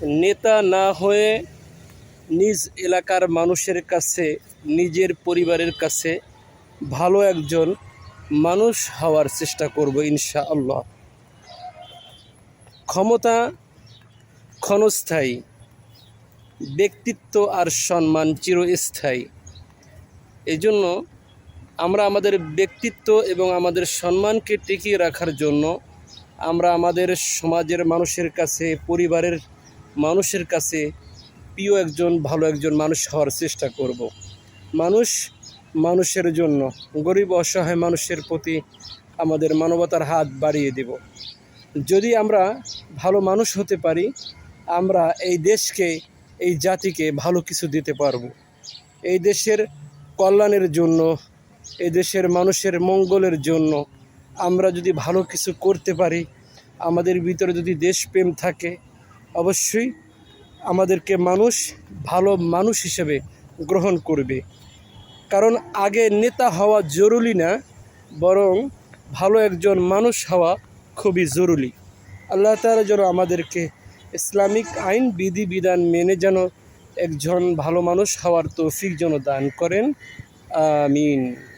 নেতা না হয়ে নিজ এলাকার মানুষের কাছে, নিজের পরিবারের কাছে ভালো একজন মানুষ হওয়ার চেষ্টা করব ইনশা আল্লাহ ক্ষমতা ক্ষণস্থায়ী, ব্যক্তিত্ব আর সম্মান চিরস্থায়ী। এই জন্য আমরা আমাদের ব্যক্তিত্ব এবং আমাদের সম্মানকে টিকিয়ে রাখার জন্য আমরা আমাদের সমাজের মানুষের কাছে, পরিবারের মানুষের কাছে প্রিয় একজন, ভালো একজন মানুষ হওয়ার চেষ্টা করব। মানুষ মানুষের জন্য, গরিব অসহায় মানুষের প্রতি আমাদের মানবতার হাত বাড়িয়ে দেব যদি আমরা ভালো মানুষ হতে পারি, আমরা এই দেশকে, এই জাতিকে ভালো কিছু দিতে পারব এই দেশের কল্যাণের জন্য, এই দেশের মানুষের মঙ্গলের জন্য আমরা যদি ভালো কিছু করতে পারি, আমাদের ভিতরে যদি দেশপ্রেম থাকে অবশ্যই আমাদেরকে মানুষ, ভালো মানুষ হিসেবে গ্রহণ করবে। কারণ আগে নেতা হওয়া জরুরি না, বরং ভালো একজন মানুষ হওয়া খুবই জরুরি। আল্লাহ তালা যেন আমাদেরকে ইসলামিক আইন, বিধি, বিধান মেনে যেন একজন ভালো মানুষ হওয়ার তৌফিক যেন দান করেন। আমিন।